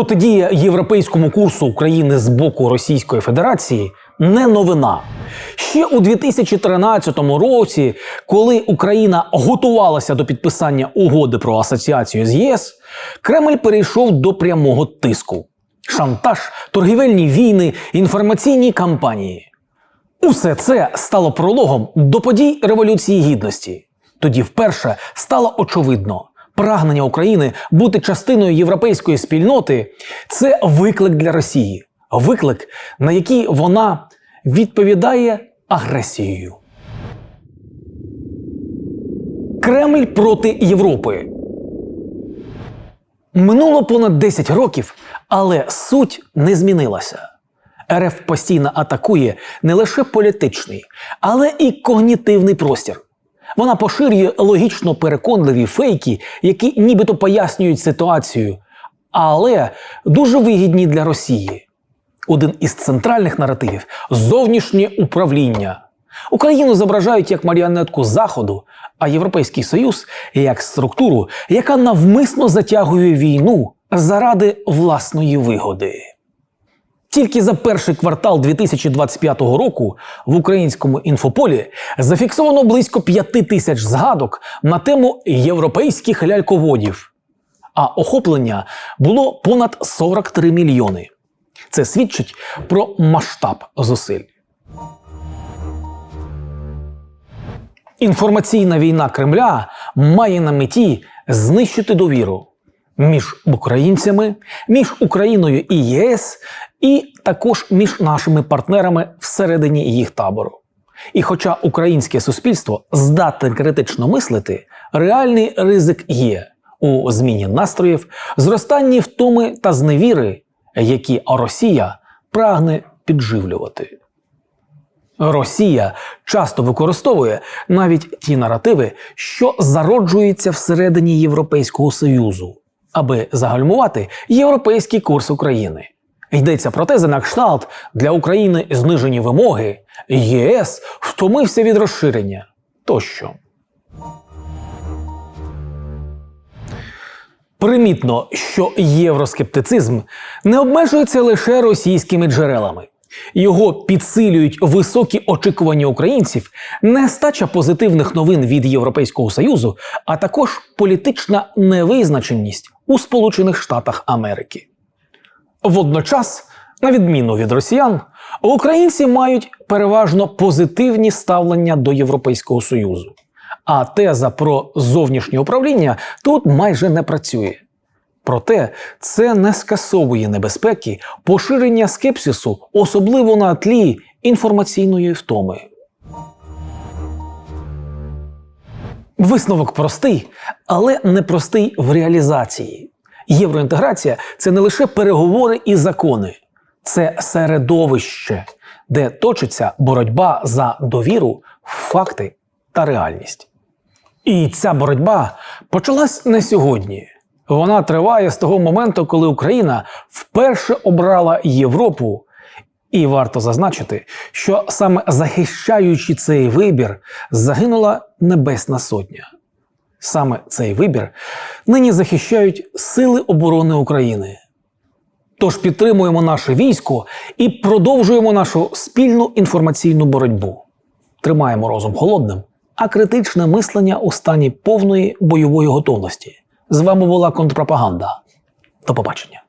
Протидія європейському курсу України з боку Російської Федерації не новина. Ще у 2013 році, коли Україна готувалася до підписання угоди про асоціацію з ЄС, Кремль перейшов до прямого тиску: шантаж, торгівельні війни, інформаційні кампанії. Усе це стало прологом до подій Революції Гідності. Тоді вперше стало очевидно, прагнення України бути частиною європейської спільноти це виклик для Росії, виклик, на який вона відповідає агресією. Кремль проти Європи. Минуло понад 10 років, але суть не змінилася. РФ постійно атакує не лише політичний, але і когнітивний простір. Вона поширює логічно переконливі фейки, які нібито пояснюють ситуацію, але дуже вигідні для Росії. Один із центральних наративів зовнішнє управління. Україну зображають як маріонетку Заходу, а Європейський Союз як структуру, яка навмисно затягує війну заради власної вигоди. Тільки за перший квартал 2025 року в українському інфополі зафіксовано близько 5 тисяч згадок на тему європейських ляльководів, а охоплення було понад 43 мільйони. Це свідчить про масштаб зусиль. Інформаційна війна Кремля має на меті знищити довіру між українцями, між Україною і ЄС, і також між нашими партнерами всередині їх табору. І хоча українське суспільство здатне критично мислити, реальний ризик є у зміні настроїв, зростанні втоми та зневіри, які Росія прагне підживлювати. Росія часто використовує навіть ті наративи, що зароджуються всередині Європейського Союзу, аби загальмувати європейський курс України. Йдеться про тези на кшталт для України знижені вимоги, ЄС втомився від розширення тощо. Примітно, що євроскептицизм не обмежується лише російськими джерелами. Його підсилюють високі очікування українців, нестача позитивних новин від Європейського Союзу, а також політична невизначеність у Сполучених Штатах Америки. Водночас, на відміну від росіян, українці мають переважно позитивні ставлення до Європейського Союзу. А теза про зовнішнє управління тут майже не працює. Проте це не скасовує небезпеки поширення скепсису, особливо на тлі інформаційної втоми. Висновок простий, але не простий в реалізації. Євроінтеграція це не лише переговори і закони, це середовище, де точиться боротьба за довіру, факти та реальність. І ця боротьба почалась не сьогодні. Вона триває з того моменту, коли Україна вперше обрала Європу. І варто зазначити, що саме захищаючи цей вибір, загинула Небесна Сотня. Саме цей вибір нині захищають Сили оборони України. Тож підтримуємо наше військо і продовжуємо нашу спільну інформаційну боротьбу. Тримаємо розум холодним, а критичне мислення у стані повної бойової готовності. З вами була контрпропаганда. До побачення.